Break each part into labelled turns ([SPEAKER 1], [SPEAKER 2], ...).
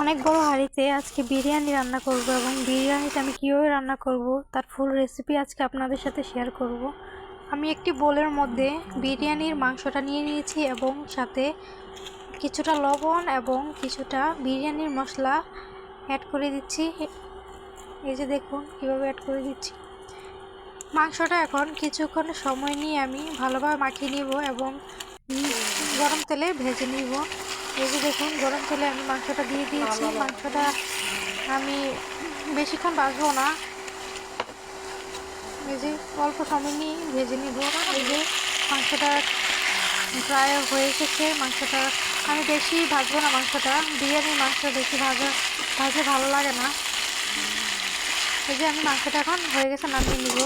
[SPEAKER 1] অনেক বড় হাঁড়িতে আজকে বিরিয়ানি রান্না করব এবং বিরিয়ানিটা আমি কীভাবে রান্না করব, তার ফুল রেসিপি আজকে আপনাদের সাথে শেয়ার করব। আমি একটি বোলের মধ্যে বিরিয়ানির মাংসটা নিয়ে নিয়েছি এবং সাথে কিছুটা লবণ এবং কিছুটা বিরিয়ানির মশলা অ্যাড করে দিচ্ছি। এই যে দেখুন কীভাবে অ্যাড করে দিচ্ছি। মাংসটা এখন কিছুক্ষণ সময় নিয়ে আমি ভালোভাবে মাখিয়ে নিব এবং গরম তেলে ভেজে নিব। এই যে দেখুন গরম তেলে আমি মাংসটা দিয়ে দিয়েছি। মাংসটা আমি বেশিক্ষণ ভাজবো না। এই যে অল্প সময় নিয়ে ভেজে নিব। এই যে মাংসটা প্রায় হয়ে এসেছে মাংসটা আমি বেশি ভাজবো না মাংসটা। বিরিয়ানির মাংস বেশি ভাজা ভাজলে ভালো লাগে না। এই যে আমি মাংসটা এখন হয়ে গেছে নামিয়ে নিব।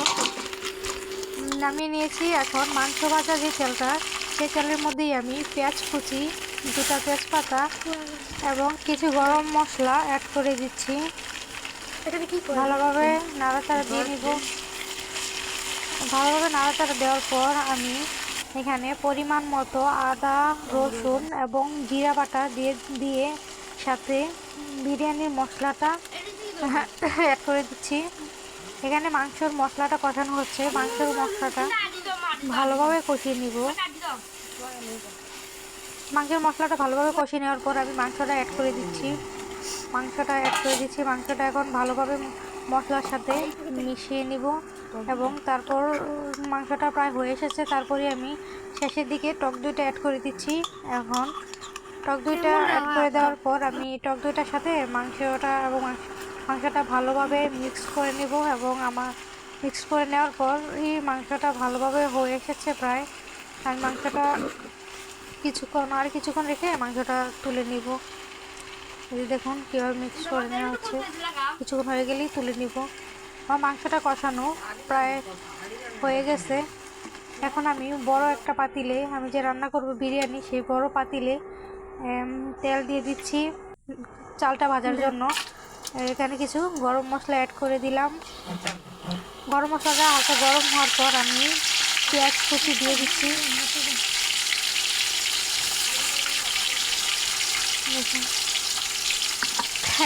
[SPEAKER 1] নামিয়ে নিয়েছি এখন মাংস ভাজা যে তেলটা সেই তেলের মধ্যেই আমি পেঁয়াজ কুচি দুটা তেজপাতা এবং কিছু গরম মশলা অ্যাড করে দিচ্ছি।
[SPEAKER 2] এটাকে কি করে?
[SPEAKER 1] ভালোভাবে নাড়াচাড়া দিয়ে নিব। ভালোভাবে নাড়াচাড়া দেওয়ার পর আমি এখানে পরিমাণ মতো আদা রসুন এবং জিরা বাটা দিয়ে দিয়ে সাথে বিরিয়ানির মশলাটা অ্যাড করে দিচ্ছি। এখানে মাংসর মশলাটা কষানো হচ্ছে। মাংসের মশলাটা ভালোভাবে কষিয়ে নিব। মাংসের মশলাটা ভালোভাবে কষিয়ে নেওয়ার পর আমি মাংসটা অ্যাড করে দিচ্ছি। মাংসটা অ্যাড করে দিচ্ছি। মাংসটা এখন ভালোভাবে মশলার সাথে মিশিয়ে নিব এবং তারপর মাংসটা প্রায় হয়ে এসেছে। তারপরে আমি শেষের দিকে টক দইটা অ্যাড করে দিচ্ছি। এখন টক দইটা অ্যাড করে দেওয়ার পর আমি টক দইটার সাথে মাংসটা এবং মাংসটা ভালোভাবে মিক্স করে নেব এবং আমার মিক্স করে নেওয়ার পর এই মাংসটা ভালোভাবে হয়ে এসেছে প্রায়। আমি মাংসটা কিছুক্ষণ আর কিছুক্ষণ রেখে মাংসটা তুলে নিব। এই দেখুন কীভাবে মিক্স করে নেওয়া হচ্ছে। কিছুক্ষণ হয়ে গেলেই তুলে নিব। আমার মাংসটা কষানো প্রায় হয়ে গেছে। এখন আমি বড় একটা পাতিলে আমি যে রান্না করব বিরিয়ানি, সেই বড় পাতিলে তেল দিয়ে দিচ্ছি চালটা ভাজার জন্য। এখানে কিছু গরম মশলা অ্যাড করে দিলাম। গরম মশলাটা হালকা গরম হওয়ার পর আমি পেঁয়াজ কুচি দিয়ে দিচ্ছি।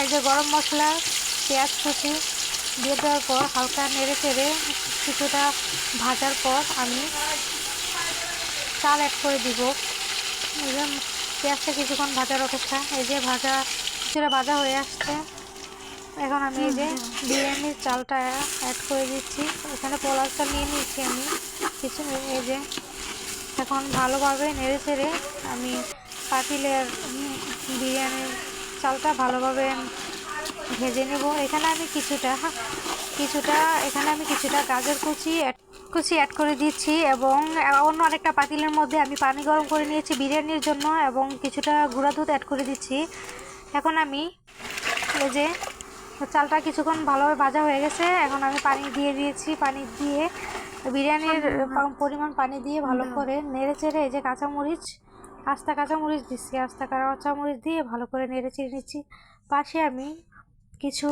[SPEAKER 1] এই যে গরম মশলা পেঁয়াজ কুচি দিয়ে দেওয়ার পর হালকা নেড়ে চেড়ে কিছুটা ভাজার পর আমি চাল অ্যাড করে দিব। এই যে পেঁয়াজটা কিছুক্ষণ ভাজার অপেক্ষা। এই যে ভাজা কিছুটা ভাজা হয়ে আসছে। এখন আমি এই যে বিরিয়ানির চালটা অ্যাড করে দিচ্ছি। এখানে পোলাও চাল নিয়ে নিচ্ছি আমি। কিছু এই যে এখন ভালোভাবে নেড়ে চেড়ে আমি পাতিলের বিরিয়ানির চালটা ভালোভাবে ভেজে নেব। এখানে আমি কিছুটা কিছুটা এখানে আমি কিছুটা গাজর কুচি কুচি অ্যাড করে দিচ্ছি এবং অন্য আরেকটা পাতিলের মধ্যে আমি পানি গরম করে নিয়েছি বিরিয়ানির জন্য এবং কিছুটা গুঁড়া দুধ অ্যাড করে দিচ্ছি। এখন আমি এই যে চালটা কিছুক্ষণ ভালোভাবে ভাজা হয়ে গেছে এখন আমি পানি দিয়ে দিয়েছি পানি দিয়ে বিরিয়ানির পরিমাণ পানি দিয়ে ভালো করে নেড়ে চেড়ে এই যে কাঁচামরিচ আস্তা কাঁচামরিচ দিচ্ছি, আস্তা কাঁচামরিচ দিয়ে ভালো করে নেড়ে চেড়ে নিচ্ছি। পাশে আমি কিছু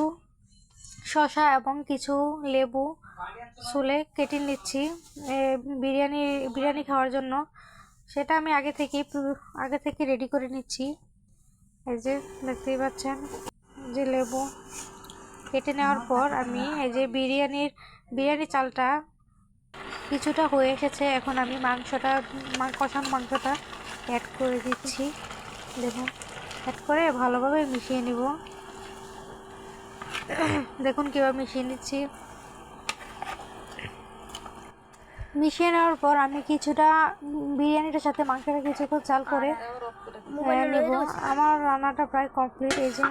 [SPEAKER 1] শশা এবং কিছু লেবু চুলে কেটে নিচ্ছি বিরিয়ানি বিরিয়ানি খাওয়ার জন্য। সেটা আমি আগে থেকে আগে থেকে রেডি করে নিচ্ছি। এই যে দেখতেই পাচ্ছেন, যে লেবু কেটে নেওয়ার পর আমি এই যে বিরিয়ানির, বিরিয়ানি চালটা কিছুটা হয়ে এসেছে। এখন আমি মাংসটা কষানো মাংসটা অ্যাড করে দিচ্ছি। দেখুন অ্যাড করে ভালোভাবে মিশিয়ে নিব। দেখুন কীভাবে মিশিয়ে নিচ্ছি। মিশিয়ে নেওয়ার পর আমি কিছুটা বিরিয়ানিটার সাথে মাংসটা কিছুক্ষণ চাল করে নেব। আমার রান্নাটা প্রায় কমপ্লিট। এই যে